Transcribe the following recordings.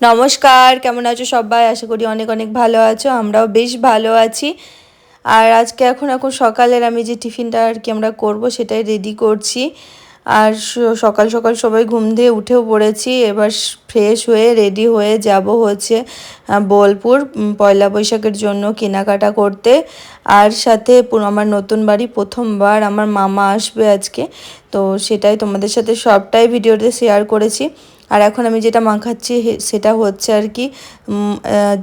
নমস্কার, কেমন আছো সবাই? আশা করি অনেক অনেক ভালো আছো, আমরাও বেশ ভালো আছি। আর আজকে এখন এখন সকালের আমি যে টিফিনটা আর কি আমরা করব সেটাই রেডি করছি। আর সকাল সকাল সবাই ঘুম দিয়ে উঠেও পড়েছি, এবার ফ্রেশ হয়ে রেডি হয়ে যাব হচ্ছে বোলপুর পয়লা বৈশাখের জন্য কেনাকাটা করতে। আর সাথে আমার নতুন বাড়ি প্রথমবার আমার মামা আসবে আজকে, তো সেটাই তোমাদের সাথে সবটাই ভিডিওতে শেয়ার করেছি। আর এখন আমি যেটা মাখাচ্ছি সেটা হচ্ছে আর কি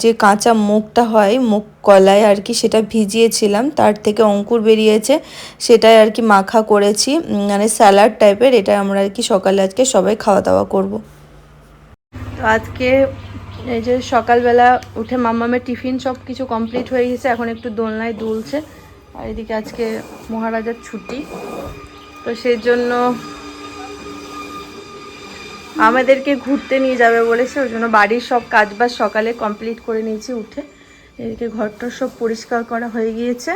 যে কাঁচা মুগটা হয় মুগ কলায় আর কি, সেটা ভিজিয়েছিলাম। তার থেকে অঙ্কুর বেরিয়েছে, সেটাই আর কি মাখা করেছি। মানে স্যালাড টাইপের, এটা আমরা আর কি সকালে আজকে সবাই খাওয়া দাওয়া করব। তো আজকে এই যে সকালবেলা উঠে মামামের টিফিন সব কিছু কমপ্লিট হয়ে গেছে, এখন একটু দোলনায় দুলছে। আর এদিকে আজকে মহারাজার ছুটি। তো সেই জন্য আমাদেরকে ঘুরতে নিয়ে যাবে বলেছে, ওই জন্য বাড়ির সব কাজ বাজ সকালে কমপ্লিট করে নিয়েছি উঠে। এদিকে ঘরটা সব পরিষ্কার করা হয়ে গিয়েছে।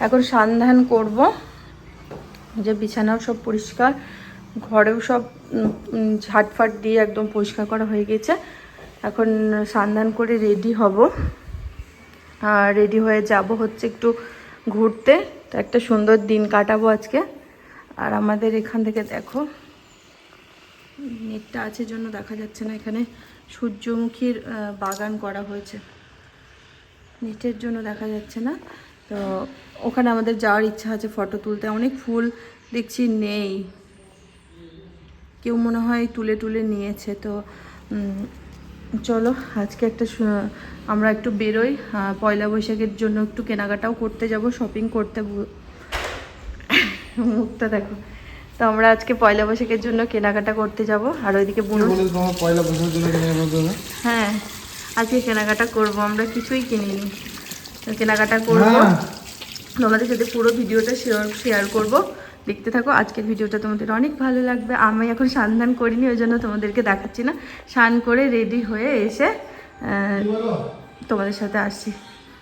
এখন সান্ধান করব। যে বিছানাও সব পরিষ্কার, ঘরেও সব ঝাটফাট দিয়ে একদম পরিষ্কার করা হয়ে গেছে। এখন সান্ধান করে রেডি হব। আর রেডি হয়ে যাব হচ্ছে একটু ঘুরতে। তো একটা সুন্দর দিন কাটাবো আজকে। আর আমাদের এখান থেকে দেখো নেটটা আছে জন্য দেখা যাচ্ছে না এখানে। সূর্যমুখীর বাগান করা হয়েছে। নেটের জন্য দেখা যাচ্ছে না। তো ওখানে আমাদের যাওয়ার ইচ্ছা আছে ফটো তুলতে। অনেক ফুল দেখছি নেই। কেউ মনে হয় তুলে তুলে নিয়েছে। তো চলো, আজকে একটা আমরা একটু বেরোই। পয়লা বৈশাখের জন্য একটু কেনাকাটাও করতে যাব শপিং করতে মুখটা দেখো। তো আমরা আজকে পয়লা বৈশাখের জন্য কেনাকাটা করতে যাব আর ওইদিকে বুনু পয়লা বছর জন্য হ্যাঁ আজকে কেনাকাটা করব আমরা কিছুই কিনিনি। তো কেনাকাটা করব। হ্যাঁ। তোমাদের সাথে পুরো ভিডিওটা শেয়ার শেয়ার করব। দেখতে থাকো আজকের ভিডিওটা তোমাদের অনেক ভালো লাগবে। আমি এখন স্নান করিনি ওই জন্য তোমাদেরকে দেখাচ্ছি না। স্নান করে রেডি হয়ে এসে তোমাদের সাথে আসছি।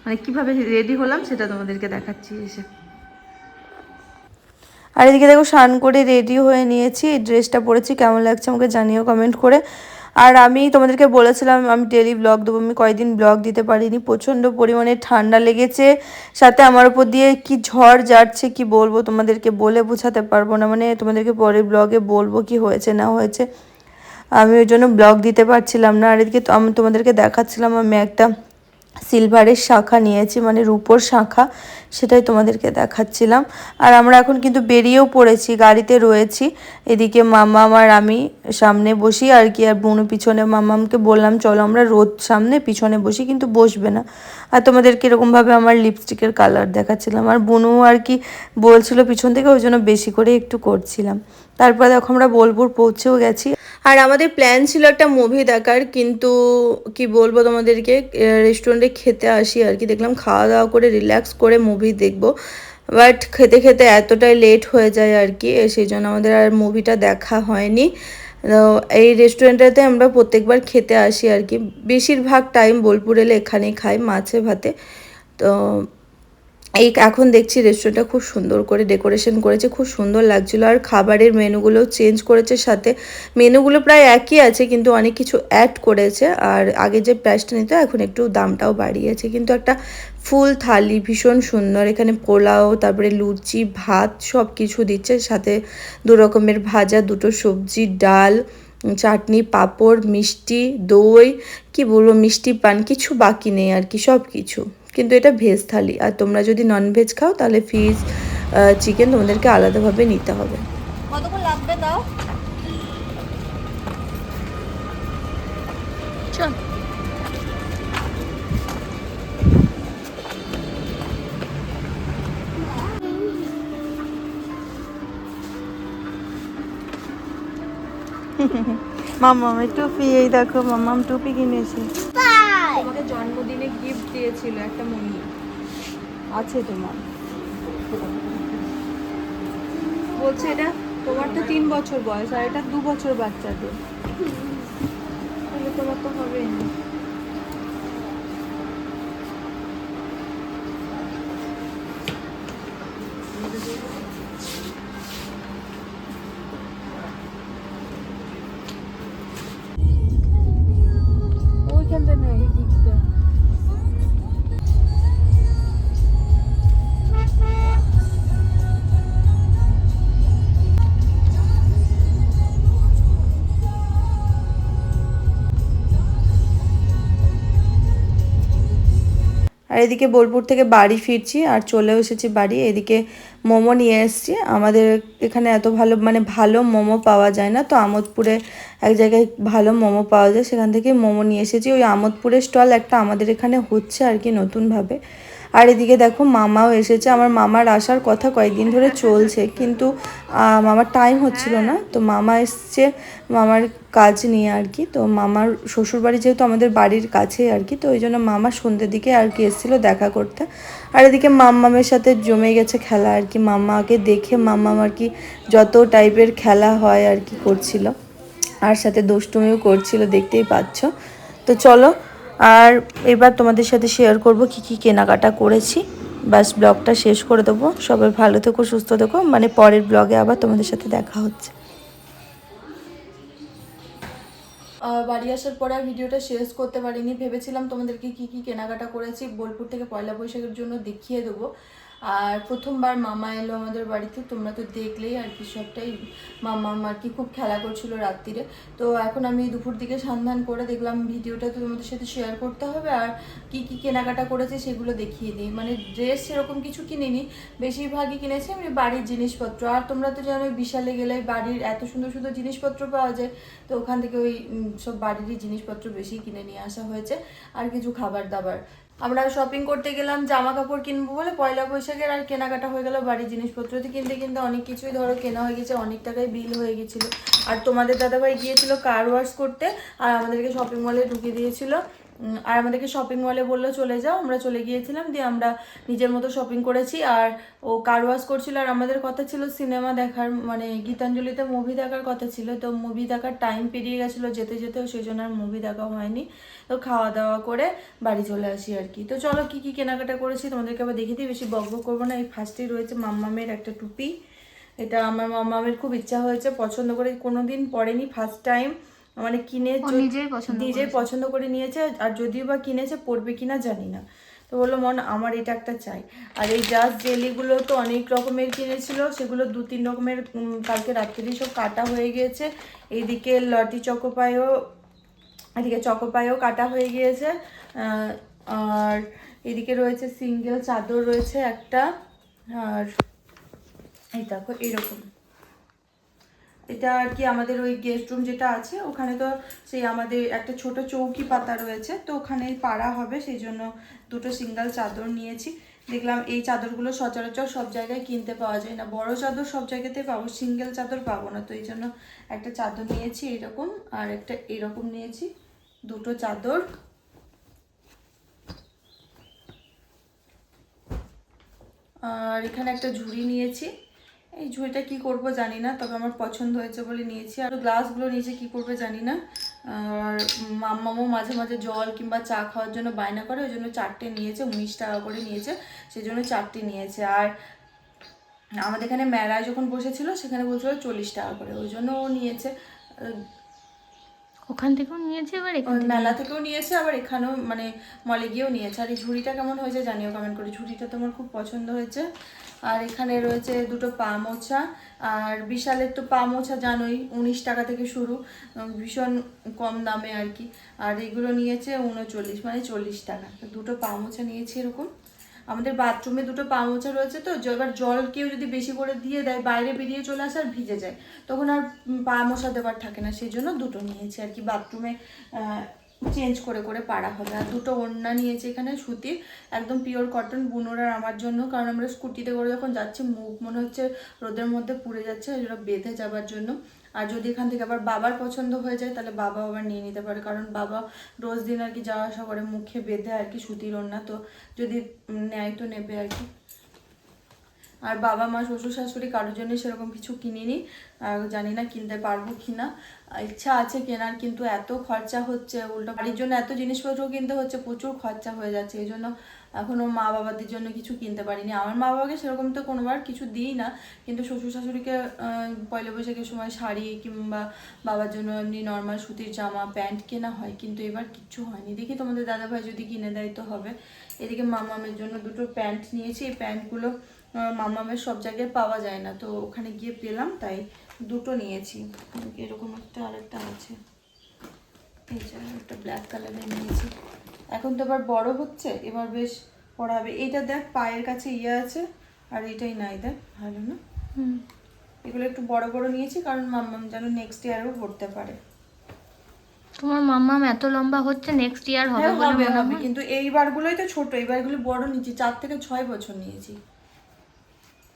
মানে কীভাবে রেডি হলাম সেটা তোমাদেরকে দেখাচ্ছি এসে। আর এদিকে দেখো স্নান করে রেডি হয়ে নিয়েছি, এই ড্রেসটা পরেছি, কেমন লাগছে আমাকে জানিও কমেন্ট করে। আর আমি তোমাদেরকে বলেছিলাম, আমি ডেলি ব্লগ দেবো, আমি কয়েকদিন ব্লগ দিতে পারিনি, প্রচণ্ড পরিমাণে ঠান্ডা লেগেছে, সাথে আমার উপর দিয়ে কি ঝড় যাচ্ছে কি বলব তোমাদেরকে বলে বোঝাতে পারব না মানে তোমাদেরকে পরের ব্লগে বলব কি হয়েছে, না হয়েছে, আমি ওই জন্য ব্লগ দিতে পারছিলাম না। আর এদিকে আমি তোমাদেরকে দেখাচ্ছিলাম, আমি একটা সিলভারের শাখা নিয়েছি মানে রূপোর শাখা, সেটাই তোমাদেরকে দেখাচ্ছিলাম। আর আমরা এখন কিন্তু বেরিয়েও পড়েছি, গাড়িতে রয়েছি। এদিকে মামাম আর আমি সামনে বসি, আর কি, আর বুনু পিছনে মামামকে বললাম, চলো আমরা রোদ সামনে, পিছনে বসি, কিন্তু বসবে না। আর তোমাদেরকে এরকমভাবে আমার লিপস্টিকের কালার দেখাচ্ছিলাম। আর বুনু আর কি বলছিল পিছন থেকে, ওই জন্য বেশি করে একটু করছিলাম। তারপর দেখো আমরা বোলপুর পৌঁছেও গেছি। আর আমাদের প্ল্যান ছিল একটা মুভি দেখার, কিন্তু কি বলব তোমাদেরকে রেস্টুরেন্টে খেতে আসি আর কি। দেখলাম খাওয়া দাওয়া করে রিল্যাক্স করে মুভি দেখব। বাট খেতে খেতে এতটাই লেট হয়ে যায় আর কি সেই জন্য আমাদের আর মুভিটা দেখা হয়নি। এই রেস্টুরেন্টটাতে আমরা প্রত্যেকবার খেতে আসি আর কি। বেশিরভাগ টাইম বোলপুর এলে এখানেই খাই, মাছে ভাতে। তো এই এখন দেখছি রেস্টুরেন্টটা খুব সুন্দর করে ডেকোরেশন করেছে, খুব সুন্দর লাগছিল। আর খাবারের মেনুগুলো চেঞ্জ করেছে সাথে। মেনুগুলো প্রায় একই আছে, কিন্তু অনেক কিছু অ্যাড করেছে। আর আগে যে প্রাইসটা নিত, এখন একটু দামটাও বাড়িয়েছে। কিন্তু একটা ফুল থালি, ভীষণ সুন্দর। এখানে পোলাও, তারপরে লুচি, ভাত সব কিছু দিচ্ছে। সাথে দু রকমের ভাজা, দুটো সবজি, ডাল, চাটনি, পাঁপড়, মিষ্টি, দই, কি বলব, মিষ্টি পান, কিছু বাকি নেই আর কি সব কিছু কিন্তু এটা ভেজ থালি। আর তোমরা যদি নন ভেজ খাও তাহলে ফিশ চিকেন তোমাদেরকে আলাদাভাবে নিতে হবে। কতক্ষণ লাগবে চল। মামাম টুপি এই দেখো। মামাম টুপি কিনেছি। তোমাকে জন্মদিনে গিফট দিয়েছিল একটা মনি আছে তোমার। বলছে এটা তোমার তো তিন বছর বয়স আর এটা দু বছর বাচ্চাদের। তাহলে তোমার তো হবে না। এদিকে বোলপুর থেকে বাড়ি ফিরছি আর চলেও এসেছি বাড়ি। এদিকে মোমো নিয়ে এসছি। আমাদের এখানে এত ভালো মানে ভালো মোমো পাওয়া যায় না। তো আমোদপুরে এক জায়গায় ভালো মোমো পাওয়া যায়। সেখান থেকে মোমো নিয়ে এসেছি। ওই আমোদপুরের স্টল একটা আমাদের এখানে হচ্ছে আর কি নতুনভাবে। আর এদিকে দেখো মামাও এসেছে। আমার মামার আসার কথা কয়েকদিন ধরে চলছে, কিন্তু মামার টাইম হচ্ছিল না। তো মামা এসছে, মামার কাজ নিয়ে আর কি। তো মামার শ্বশুরবাড়ি যেহেতু আমাদের বাড়ির কাছেই আর কি, তো ওই জন্য মামা সন্ধ্যের দিকে আর কি এসেছিল দেখা করতে। আর এদিকে মাম্মামের সাথে জমে গেছে খেলা আর কি। মাম্মাকে দেখে মাম্মাম আর কি যত টাইপের খেলা হয় আর কি করছিল। আর সাথে দুষ্টুমিও করছিল, দেখতেই পাচ্ছ। তো চলো আর এবার তোমাদের সাথে শেয়ার করব কি কি কেনাকাটা করেছি। ব্যাস ব্লগটা শেষ করে দেবো। সবাই ভালো থেকো, সুস্থ থেকো। মানে পরের ব্লগে আবার তোমাদের সাথে দেখা হচ্ছে। বাড়ি আসার পরে আর ভিডিওটা শেষ করতে পারিনি। ভেবেছিলাম তোমাদেরকে কি কি কেনাকাটা করেছি। বোলপুর থেকে পয়লা বৈশাখের জন্য দেখিয়ে দেবো। আর প্রথমবার মামা এলো আমাদের বাড়িতে, তোমরা তো দেখলেই আর কি সবটাই। মামা আর কি খুব খেলা করছিল রাত্রিরে তো এখন আমি দুপুর দিকে সন্ধান করে দেখলাম ভিডিওটা তো তোমাদের সাথে শেয়ার করতে হবে আর কি কি কেনাকাটা করেছে সেগুলো দেখিয়ে দিই। মানে ড্রেস সেরকম কিছু কিনিনি, বেশিরভাগই কিনেছি আমি বাড়ির জিনিসপত্র। আর তোমরা তো জানো বিশালে গেলে বাড়ির এত সুন্দর সুন্দর জিনিসপত্র পাওয়া যায়, তো ওখান থেকে ওই সব বাড়িরই জিনিসপত্র বেশি কিনে নিয়ে আসা হয়েছে। আর কিছু খাবার দাবার। আমরা শপিং করতে গেলাম জামা কাপড় কিনবো বলে পয়লা বৈশাখের আর কেনাকাটা হয়ে গেল বাড়ির জিনিসপত্র। তো কিনতে কিনতে অনেক কিছুই ধরো কেনা হয়ে গেছে, অনেক টাকাই বিল হয়ে গেছিল। আর তোমাদের দাদাভাই গিয়েছিল কার ওয়াশ করতে আর আমাদেরকে শপিং মলে ঢুকে দিয়েছিল। আর আমাদেরকে শপিং মলে বলল চলে যাও, আমরা চলে গিয়েছিলাম, দিয়ে আমরা নিজের মতো শপিং করেছি। আর ও কার ওয়াশ করছিল, আর আমাদের কথা ছিল সিনেমা দেখার মানে গীতাঞ্জলিতে মুভি দেখার কথা ছিল। তো মুভি দেখার টাইম পেরিয়ে গেছিল, যেতে যেতেও সেই জন্য আর মুভি দেখা হয়নি। তো খাওয়া দাওয়া করে বাড়ি চলে আসি আর কি। তো চলো কি কি কেনাকাটা করেছি তোমাদেরকে আবার দেখে দিই, বেশি বক বক করব না। এই ফার্স্টেই রয়েছে মাম্মামের একটা টুপি। এটা আমার মাম্মামের খুব ইচ্ছা হয়েছে, পছন্দ করে, কোনোদিন পরেনি ফার্স্ট টাইম মানে কিনে নিজেই পছন্দ করে নিয়েছে আর যদিও বা কিনেছে পড়বে কিনা জানি না। তো বলল মন আমার এটা একটা চাই। আর এই জাস্ট জেলিগুলো তো অনেক রকমের কিনেছিল সেগুলো দু তিন রকমের কালকে রাত্রেই সব কাটা হয়ে গিয়েছে। এইদিকে লটি চকোপায়ও এদিকে চকোপায়ও কাটা হয়ে গিয়েছে। আর এদিকে রয়েছে সিঙ্গেল চাদর রয়েছে একটা আর এই দেখো এরকম। এটা আর কি আমাদের ওই গেস্ট রুম যেটা আছে, ওখানে তো সেই আমাদের একটা ছোট চৌকি পাতা রয়েছে, তো ওখানে পাড়া হবে, সেই জন্য দুটো সিঙ্গেল চাদর নিয়েছি। দেখলাম এই চাদরগুলো সচরাচর সব জায়গায় কিনতে পাওয়া যায় না, বড় চাদর সব জায়গাতে পাবো সিঙ্গেল চাদর পাবো না, তো এই জন্য একটা চাদর নিয়েছি এরকম, আর একটা এরকম নিয়েছি, দুটো চাদর। আর এখানে একটা ঝুড়ি নিয়েছি। এই ঝুড়িটা কি করব জানি না, তবে আমার পছন্দ হয়েছে বলে নিয়েছি। আর গ্লাসগুলো নিয়েছে কি করবে জানি না। আর মাম্মামও মাঝে মাঝে জল কিংবা চা খাওয়ার জন্য বায়না করে, ওই জন্য চারটে নিয়েছে, উনিশ টাকা করে নিয়েছে সেই জন্য চারটে নিয়েছে। আর আমাদের এখানে মেলায় যখন বসেছিল, সেখানে বলছিল চল্লিশ টাকা করে, ওই জন্য ও নিয়েছে। ওখান থেকেও নিয়েছে এবার এখানে মেলা থেকেও নিয়েছে আবার এখানেও মানে মলে গিয়েও নিয়েছে। আর এই ঝুড়িটা কেমন হয়েছে জানিও কমেন্ট করে। ঝুড়িটা তো আমার খুব পছন্দ হয়েছে। আর এখানে রয়েছে দুটো পা মোছা। আর বিশালের তো পা মোছা জানোই উনিশ টাকা থেকে শুরু। ভীষণ কম দামে আর কি। আর এগুলো নিয়েছে উনচল্লিশ মানে চল্লিশ টাকা। দুটো পা মোছা নিয়েছি এরকম। আমাদের বাথরুমে দুটো পা মোছা রয়েছে তো এবার জল কেউ যদি বেশি করে দিয়ে দেয়, বাইরে বেরিয়ে চলে আসে আর ভিজে যায়, তখন আর পা মোছা দেওয়ার থাকে না, সেই জন্য দুটো নিয়েছি আর কি বাথরুমে চেঞ্জ করে করে পাড়া হবে। আর দুটো ওড়না নিয়েছি এখানে সুতির, একদম পিওর কটন বুনোর আর আমার জন্য, কারণ আমরা স্কুটিতে করে যখন যাচ্ছি, মুখ মনে হচ্ছে রোদের মধ্যে পুড়ে যাচ্ছে ওই জন্য বেঁধে যাবার জন্য। আর যদি এখান থেকে আবার বাবার পছন্দ হয়ে যায়, তাহলে বাবা আবার নিয়ে নিতে পারে। কারণ বাবা রোজ দিন আর কি যাওয়া আসা করে, মুখে বেঁধে আর কি সুতির ওড়না, তো যদি নেয় তো নেবে আর কি। আর বাবা, মা, শ্বশুর, শাশুড়ি কারোর জন্য সেরকম কিছু কিনিনি। আর জানি না কিনতে পারব কি না ইচ্ছা আছে কেনার, কিন্তু এত খরচা হচ্ছে, উল্টো বাড়ির জন্য এত জিনিসপত্র কিনতে হচ্ছে, প্রচুর খরচা হয়ে যাচ্ছে। এই জন্য এখনও মা বাবাদের জন্য কিছু কিনতে পারিনি। আমার মা বাবাকে সেরকম তো কোনোবার কিছু দিই না, কিন্তু শ্বশুর শাশুড়িকে পয়লা বৈশাখের সময় শাড়ি কিংবা বাবার জন্য এমনি নর্মাল সুতির জামা, প্যান্ট কেনা হয়, কিন্তু এবার কিচ্ছু হয়নি। দেখি তোমাদের দাদাভাই যদি কিনে দেয় তো হবে। এদিকে মামামের জন্য দুটো প্যান্ট নিয়েছি। এই প্যান্টগুলো মামামের সব জায়গায় পাওয়া যায় না, তো ওখানে গিয়ে পেলাম, তাই দুটো নিয়েছি। এরকম একটা আরেকটা আছে। এই যে একটা ব্ল্যাক কালারের নিয়েছি। এখন তো এবার বড় হচ্ছে এবার বেশ পড়াবে এইটা দেখ পায়ের কাছে ইয়ে আছে আর এটাই নাই দেখ ভালো না? হুম। এগুলো একটু বড় বড় নিয়েছি কারণ মাম্মাম যেন নেক্সট ইয়ারও পড়তে পারে। তোমার মাম্মাম এত লম্বা হচ্ছে নেক্সট ইয়ার হবে হ্যাঁ বলে হবে মনে হবে। কিন্তু এইবারগুলোই তো ছোট এইবারগুলো বড় নিয়েছি চার থেকে ছয় বছর নিয়েছি।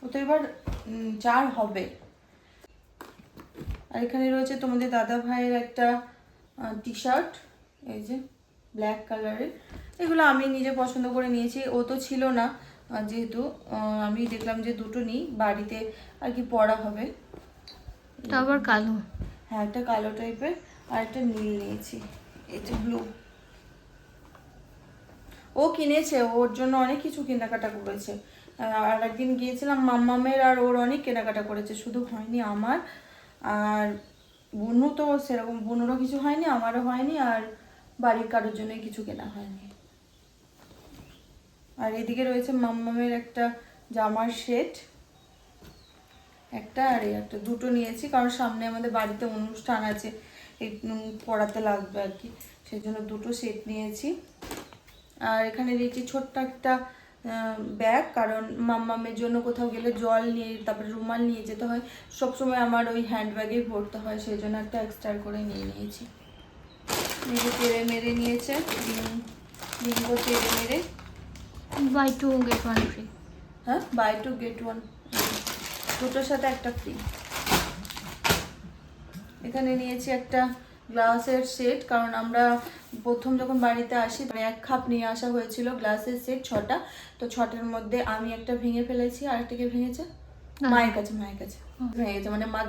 ও তো এবার চার হবে। আর এখানে রয়েছে তোমাদের দাদা ভাইয়ের একটা টি শার্ট এই যে ব্ল্যাক কালারের এগুলো আমি নিজে পছন্দ করে নিয়েছি। ও তো ছিল না যেহেতু আমি দেখলাম যে দুটো নিই বাড়িতে আর কি পরা হবে। আবার কালো। হ্যাঁ একটা কালো টাইপের আর একটা নীল নিয়েছি এটা ব্লু ও কিনেছে ওর জন্য অনেক কিছু কেনাকাটা করেছে। আর একদিন গিয়েছিলাম মাম্মামের আর ওর অনেক কেনাকাটা করেছে শুধু হয়নি আমার। আর বুনু তো সেরকম বুনুরও কিছু হয়নি, আমারও হয়নি, আর বাড়ির কারোর জন্যই কিছু কেনা হয়নি। আর এদিকে রয়েছে মাম্মামের একটা জামার সেট। একটা আর একটা, দুটো নিয়েছি, কারণ সামনে আমাদের বাড়িতে অনুষ্ঠান আছে পড়াতে লাগবে আর কি। সেই জন্য দুটো সেট নিয়েছি। আর এখানে দিয়েছি ছোট্ট একটা ব্যাগ কারণ মাম্মামের জন্য কোথাও গেলে জল নিয়ে তারপরে রুমাল নিয়ে যেতে হয়। সবসময় আমার ওই হ্যান্ড ব্যাগেই ভরতে হয় সেই জন্য একটা এক্সট্রা করে নিয়ে নিয়েছি। নিজে তেড়ে মেরে নিয়েছে লিঙ্গো তেড়ে মেরে। Buy two get one free হ্যাঁ বাই টু গেট ওয়ান দুটোর সাথে একটা ফ্রি এখানে নিয়েছি একটা গ্লাসের সেট কারণ আমরা প্রথম যখন বাড়িতে আসি এক খাপ নিয়ে আসা হয়েছিল গ্লাসের সেট ছটা। তো ছটার মধ্যে আমি একটা ভেঙে ফেলেছি আর একটা কে ভেঙেছে মায়ের কাছে মায়ের কাছে। ভেঙে গেছে মানে মা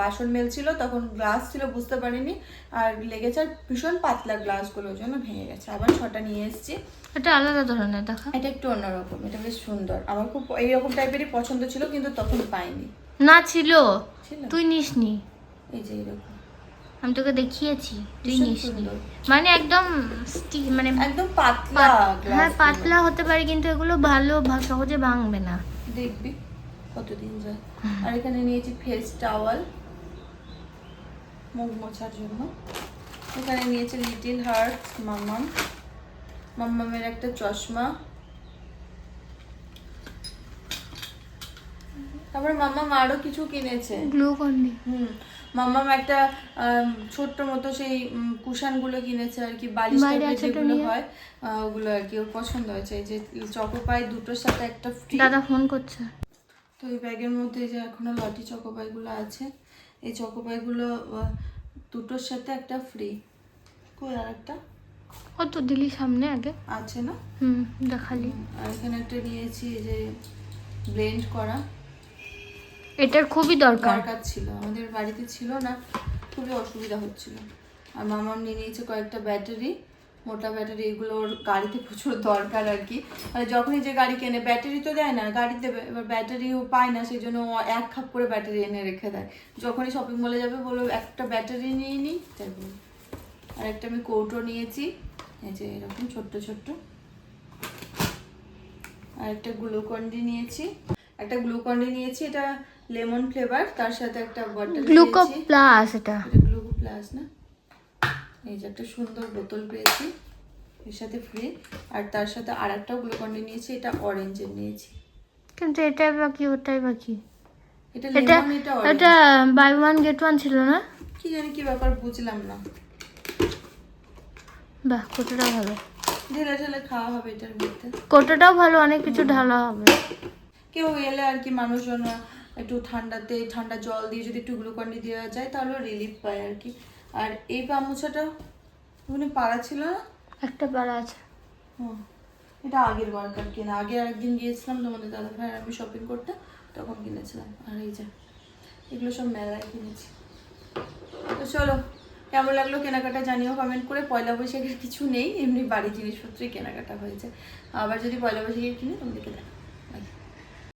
বাসন মেলছিল তখন গ্লাস ছিল বুঝতে পারিনি। আর লেগেছে আর ভীষণ পাতলা গ্লাসগুলো ওই জন্য ভেঙে গেছে। আবার ছটা নিয়ে এসেছি। এটা আলাদা ধরনের দেখা। এটা একটু অন্যরকম এটা বেশ সুন্দর। আমার খুব এইরকম টাইপেরই পছন্দ ছিল কিন্তু তখন পাইনি। না ছিল। ছিল? তুই নিসনি। এই যে এরকম আমি তোকে দেখিয়েছি তুই নিসনি মানে একদম মানে একদম পাতলা হ্যাঁ পাতলা হতে পারে কিন্তু এগুলো ভালো সহজে ভাঙবে না। দেখবি কতদিন যায়। আর এখানে নিয়েছি ফেস টাওয়াল মুখ মোছার জন্য। এখানে নিয়েছি লিটিল হার্ট মাম্মাম। মাম্মামের একটা চশমা। তারপরে মাম্মাম আরও কিছু কিনেছে। গ্লুকন্ডি হুম। মাম্মাম একটা ছোট্ট মতো সেই কুশানগুলো কিনেছে আর কি বালিশ যেগুলো হয় ওগুলো আর কি ওর পছন্দ হয়েছে। এই যে চকো পাই দুটোর সাথে একটা ফ্রি দাদা ফোন করছে। তো এই ব্যাগের মধ্যে যে এখনও লটি চকোপাই গুলো আছে এই চকোপাই গুলো দুটোর সাথে একটা ফ্রি কই আর একটা ও তো দিলি সামনে আগে। আছে না? হুম দেখালি। আর এখানে একটা নিয়েছি এই যে ব্লেন্ড করা। এটার খুবই দরকার। দরকার ছিল, আমাদের বাড়িতে ছিল না, খুবই অসুবিধা হচ্ছিল। আর মামাম নিয়ে নিয়েছে কয়েকটা ব্যাটারি, মোটা ব্যাটারি, এগুলো ওর গাড়িতে প্রচুর দরকার আর কি। মানে যখনই যে গাড়ি কেনে, ব্যাটারি তো দেয় না, গাড়ি দেবে, এবার ব্যাটারিও পায় না, সেই জন্য এক খাপ করে ব্যাটারি এনে রেখে দেয়। যখনই শপিং মলে যাবে বলব একটা ব্যাটারি নিয়ে নিই তাই বলি আর একটা আমি কৌটো নিয়েছি, এই যে এরকম ছোট্ট ছোট্ট। আর একটা গ্লুকন্ডি নিয়েছি। একটা গ্লুকন্ডি নিয়েছি, এটা লেমন ফ্লেভার তার সাথে একটা বটল গ্লুকো প্লাস এটা। এটা গ্লুকো প্লাস না? এই যে একটা সুন্দর বোতল পেয়েছি এর সাথে ফ্রি আর তার সাথে আর একটাও গ্লুকন্ডি নিয়েছি এটা অরেঞ্জের নিয়েছি। কিন্তু এটাই বাকি ওটাই বা কি এটা এটা লেমন এটা অরেঞ্জ এটা বাই ওয়ান গেট ওয়ান ছিল না? কি জানি কি ব্যাপার বুঝলাম না। বাহ কোটোটা ভালো। ঢেলে ঢেলে খাওয়া হবে এটার মধ্যে। কোটোটাও ভালো অনেক কিছু ঢালা হবে। কেউ এলে আর কি মানুষজন একটু ঠান্ডাতে ঠান্ডা জল দিয়ে যদি একটু গ্লুকন্ডি দেওয়া যায় তাহলে রিলিফ পায় আর কি। আর এই গামুছাটা ওখানে পাড়া ছিল না? একটা পাড়া আছে। হুম। এটা আগের বারকার কেনা। আগে একদিন গিয়েছিলাম তোমাদের দাদা ভাই আর আমি শপিং করতে তখন কিনেছিলাম। আর এই যে এগুলো সব মেলায় কিনেছি। তো চলো কেমন লাগল কেনাকাটা জানিও কমেন্ট করে। পয়লা বৈশাখের কিছু নেই এমনি বাড়ি জিনিসপত্রই কেনাকাটা হয়েছে। আবার যদি পয়লা বৈশাখের কিনে তোমাদেরকে দেখাবো।